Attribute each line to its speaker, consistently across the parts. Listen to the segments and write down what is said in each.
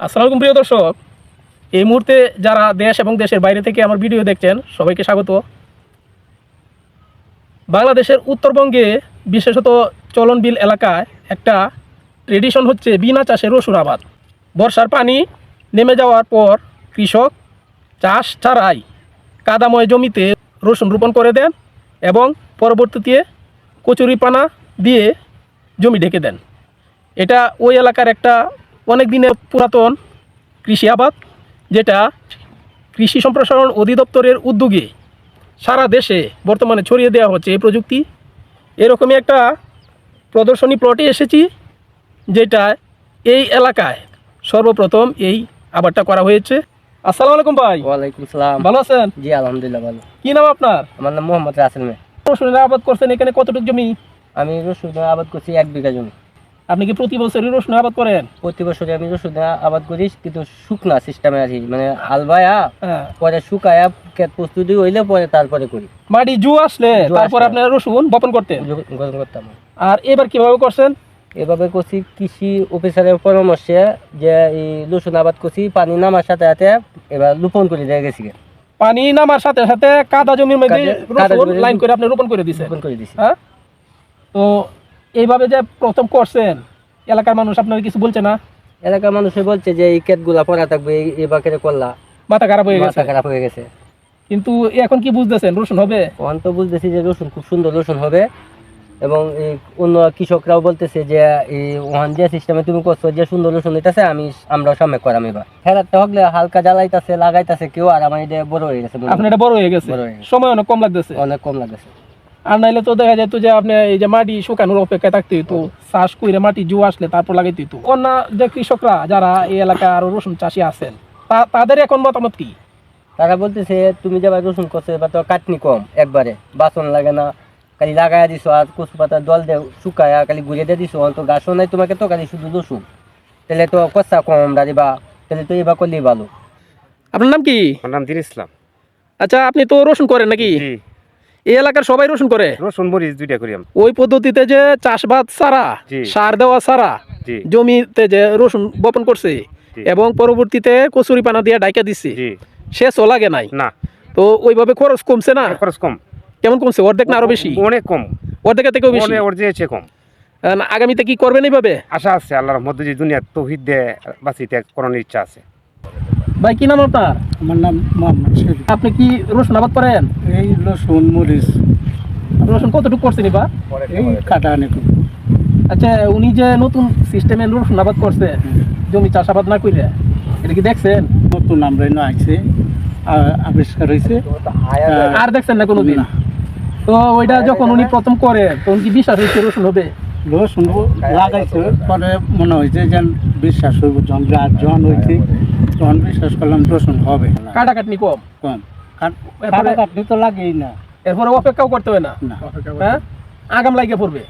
Speaker 1: আসসালামু প্রিয় দর্শক, এই মুহূর্তে যারা দেশ এবং দেশের বাইরে থেকে আমার ভিডিও দেখছেন, সবাইকে স্বাগত। বাংলাদেশের উত্তরবঙ্গে বিশেষত চলনবিল এলাকায় একটা ট্রেডিশন হচ্ছে বিনা চাষে রসুন আবাদ। বর্ষার পানি নেমে যাওয়ার পর কৃষক চাষ ছাড়াই কাদাময় জমিতে রসুন রোপণ করে দেন এবং পরবর্তীতে কচুরিপানা দিয়ে জমি ঢেকে দেন। এটা ওই এলাকার একটা অনেক দিনের পুরাতন কৃষি আবাদ যেটা কৃষি সম্প্রসারণ অধিদপ্তরের উদ্যোগে সারা দেশে বর্তমানে ছড়িয়ে দেওয়া হচ্ছে এই প্রযুক্তি। এরকমই একটা প্রদর্শনী প্লটে এসেছি যেটা এই এলাকায় সর্বপ্রথম এই আবাদটা করা হয়েছে। আসসালামু আলাইকুম ভাই।
Speaker 2: ওয়ালাইকুম সালাম।
Speaker 1: ভালো আছেন?
Speaker 2: জি আলহামদুলিল্লাহ ভালো।
Speaker 1: কি নাম আপনার?
Speaker 2: আমার নাম মোহাম্মদ রাসেল মে।
Speaker 1: রসুনের আবাদ করছেন এখানে কতটুকু জমি?
Speaker 2: আমি রসুন আবাদ করছি এক বিঘা জমি।
Speaker 1: আপনি কি প্রতি বছরই রসুনের আবাদ করেন?
Speaker 2: প্রতি বছরে আমি রসুন আবাদ করি কিন্তু শুকনা সিস্টেমে আছি মানে আলবায়া
Speaker 1: হ্যাঁ।
Speaker 2: পরে শুকায়া ক্ষেত প্রস্তুতি হইলে পরে তারপরে করি।
Speaker 1: মাটি জু আসলে তারপর। আপনার রসুন বপন করতেন?
Speaker 2: গরম করতাম।
Speaker 1: আর এবার কীভাবে করছেন?
Speaker 2: এভাবে করছি কৃষি অফিসারের পরামর্শে যে এই রসুন আবাদ করছি পানি নামার সাথে সাথে এবার লুপন করে দিয়ে গেছি।
Speaker 1: পানি নামার সাথে সাথে কাদা জমির মধ্যে রসুন লাইন করে আপনি রোপণ করে দিছেন।
Speaker 2: লুপন করে দিছি।
Speaker 1: হ্যাঁ? তো এইভাবে যে প্রথম করছেন এলাকার মানুষ আপনার কিছু বলছে না?
Speaker 2: এলাকার মানুষে বলছে যে এই ক্ষেতগুলা পড়া থাকবে এই- এই বাকেরে করলা।
Speaker 1: মাথা খারাপ হয়ে গেছে।
Speaker 2: মাথা খারাপ হয়ে গেছে।
Speaker 1: কিন্তু এখন কি বুঝতেছেন রসুন হবে?
Speaker 2: ওখান তো বুঝতেছি যে রসুন খুব সুন্দর রসুন হবে। এবং এই অন্য কৃষকরাও বলতেছে যে এই ওখান যে সিস্টেমে তুমি করছ যে সুন্দর রসুন হইতাছে আমি আমরাও সামনে করাম এবার। ফেরাতে হলে হালকা জ্বালাইতাছে লাগাইতাছে কেউ আর আমার এটা বড় হয়ে গেছে
Speaker 1: আপনার এটা বড় হয়ে গেছে।
Speaker 2: বড় হয়ে গেছে।
Speaker 1: সময় অনেক কম লাগতেছে।
Speaker 2: অনেক কম লাগতেছে।
Speaker 1: আর নাইলে তো দেখা যেত যে আপনি এই যে মাটি শুকানোর অপেক্ষায় থাকতে হইতো। চাষ করে মাটি জু আসলে তারপর লাগাইতে হইতো। অন্য যে কৃষকরা যারা এই এলাকায় আরও রসুন চাষি আছেন তা- তাদের এখন মতামত কি?
Speaker 2: তারা বলতেছে তুমি যাবার রসুন করছ এবার তো কাটনি কম একবারে। বাসন লাগে না খালি লাগাইয়া দিছো আর কচু পাতা দল দে শুকায়া খালি ঘুরে দিয়ে দিছো। তো গাছও নাই তোমাকে তো খালি শুধু রসুন। তাহলে তো কষা কম দাঁড়িবা তাহলে তো এবার করলেই ভালো।
Speaker 1: আপনার নাম কি?
Speaker 3: আমার নাম দিন ইসলাম।
Speaker 1: আচ্ছা আপনি তো রসুন করেন নাকি?
Speaker 3: জি।
Speaker 1: এই এলাকার সবাই রসুন করে?
Speaker 3: রসুন মরিচ দুইটা করি
Speaker 1: ওই পদ্ধতিতে যে চাষবাদ সার দেওয়া জমিতে যে রসুন বপন করছে এবং পরবর্তীতে কচুরি পানা দিয়ে ডাইকা
Speaker 3: জি।
Speaker 1: শেষও লাগে নাই।
Speaker 3: না।
Speaker 1: তো ওইভাবে খরচ কমছে না?
Speaker 3: খরচ কম।
Speaker 1: কেমন কমছে? অর্ধেক না আরও বেশি?
Speaker 3: অনেক কম।
Speaker 1: অর্ধেকের থেকেও বেশি?
Speaker 3: যেয়েছে কম।
Speaker 1: আগামীতে কি করবেন এইভাবে?
Speaker 3: আশা আছে আল্লাহর মধ্যে যে দুনিয়া তৌহিদ দিয়ে বাঁচিতে করানোর ইচ্ছা আছে।
Speaker 1: ভাই কি নাম আপনার?
Speaker 4: আমার নাম মোহাম্মদ শরীফ।
Speaker 1: আপনি কি রসুন আবাদ করেন?
Speaker 4: এই রসুন মরিচ।
Speaker 1: রসুন কতটুকু করছেন এবার?
Speaker 4: এই কাটানি
Speaker 1: আচ্ছা উনি যে নতুন সিস্টেমে রসুন আবাদ করছে জমি চাষাবাদ না করে এটা কি দেখছেন?
Speaker 4: নতুন আমরা এনে আইছে আবিষ্কার হয়েছে
Speaker 1: আর দেখছেন না কোনোদিন। তো ওইটা যখন উনি প্রথম করে তখন কি বিশ্বাস হয়েছে রসুন হবে?
Speaker 4: রসুন লাগাইছে পরে মনে হয়েছে যে বিশ্বাস হইব যখন গাছ যখন হয়েছে তখন বিশ্বাস করলাম রসুন হবে
Speaker 1: কাটাকাটনি কম।
Speaker 4: কম। কাট-
Speaker 1: এরপরে-
Speaker 4: কাটাকাটি তো লাগেই না।
Speaker 1: এরপরে অপেক্ষাও করতে হবে না?
Speaker 4: না।
Speaker 1: হ্যাঁ? আগাম লাগে পড়বে?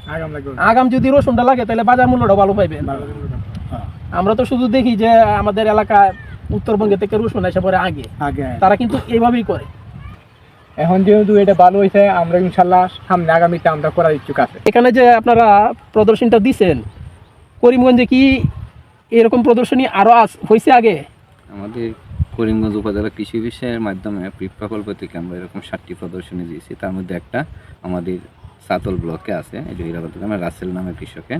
Speaker 1: আগাম যদি রসুনটা লাগে তাহলে বাজার মূল্যটা ভালো পাইবেন।
Speaker 4: হ্যাঁ,
Speaker 1: আমরা তো শুধু দেখি যে আমাদের এলাকায় উত্তরবঙ্গে থেকে রসুন এসে পরে আগে।
Speaker 4: আগে।
Speaker 1: তারা কিন্তু এইভাবেই করে।
Speaker 5: এখন যেহেতু এটা ভালো হয়েছে আমরা ইনশাল্লাহ সামনে আগামীতে আমরা করার ইচ্ছুক আছে।
Speaker 1: এখানে যে আপনারা প্রদর্শনীটা দিছেন করিমগঞ্জে কি এরকম প্রদর্শনী আরও আস- হয়েছে আগে?
Speaker 6: আমাদের করিমগঞ্জ উপজেলা কৃষি বিষয়ের মাধ্যমে প্রকল্প থেকে আমরা এরকম সাতটি প্রদর্শনী দিয়েছি। তার মধ্যে একটা আমাদের সাতল ব্লকে আছে গ্রামের রাসেল নামের কৃষকে।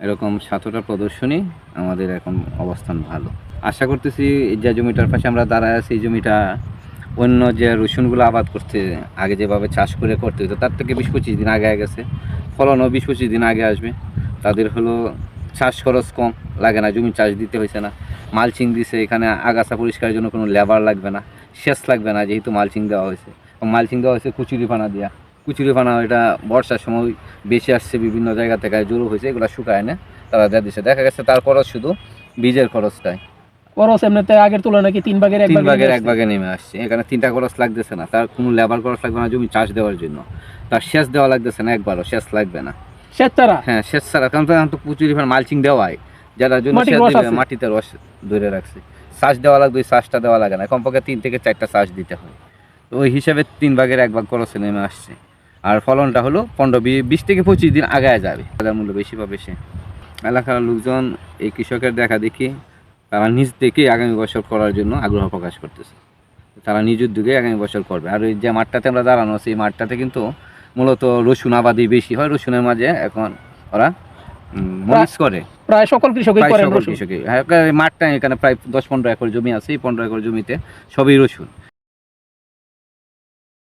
Speaker 6: এরকম সাতটা প্রদর্শনী আমাদের এখন অবস্থান ভালো। আশা করতেছি এই যে জমিটার পাশে আমরা দাঁড়ায় আছি এই জমিটা অন্য যে রসুনগুলো আবাদ করতে আগে যেভাবে চাষ করে করতে হতো তার থেকে বিশ পঁচিশ দিন আগে গেছে। ফলনও বিশ পঁচিশ দিন আগে আসবে। তাদের হলো চাষ খরচ কম, লাগে না, জমি চাষ দিতে হয়েছে না। মালচিং দিছে, এখানে আগাছা পরিষ্কারের জন্য কোনো লেবার লাগবে না, সেচ লাগবে না, যেহেতু মালচিং দেওয়া হয়েছে। মালচিং দেওয়া হয়েছে কুচুরি পানা দেওয়া কুচুরি পানা এটা বর্ষার সময় বেশি আসছে, বিভিন্ন জায়গা থেকে জড়ো হয়েছে, এগুলো শুকায় না, তারা দিচ্ছে দেখা গেছে তার খরচ শুধু বীজের খরচটাই।
Speaker 1: খরচ এমনিতে আগের তুলনায় নাকি তিন ভাগের এক
Speaker 6: তিন ভাগের এক ভাগে নেমে আসছে। এখানে তিনটা খরচ লাগতেছে না। তার কোনো লেবার খরচ লাগবে না জমি চাষ দেওয়ার জন্য। তার সেচ দেওয়া লাগতেছে না একবারও সেচ লাগবে না।
Speaker 1: আসছে। সেচ ছাড়া?
Speaker 6: হ্যাঁ সেচ ছাড়া। কারণ তো তো প্রচুর মালচিং দেওয়াই যারা জন্য। মাটিতে রস ধরে রাখছে। শ্বাস দেওয়া লাগবে ওই শ্বাসটা দেওয়া লাগে না। কমপক্ষে তিন থেকে চারটা শ্বাস দিতে হয়। তো ওই হিসাবে তিন ভাগের এক ভাগ খরচে নেমে আসছে। আর ফলনটা হলো পনেরো বিশ থেকে পঁচিশ দিন আগায় যাবে। বাজার মূল্য বেশি পাবে সে। এলাকার লোকজন এই কৃষকের দেখা দেখি তারা নিজ থেকে আগামী বছর করার জন্য আগ্রহ প্রকাশ করতেছে। তারা নিজ উদ্যোগে আগামী বছর করবে। আর ওই যে মাঠটাতে আমরা দাঁড়ানো আছি এই মাঠটাতে কিন্তু মূলত রসুন আবাদি বেশি হয়। রসুনের মাঝে এখন ওরা মরিচ করে।
Speaker 1: প্রায় সকল কৃষকই
Speaker 6: প্রায় সকল কৃষকই। হ্যাঁ, মাঠটা এখানে প্রায় দশ পনেরো একর জমি আছে। এই পনেরো একর জমিতে সবই রসুন।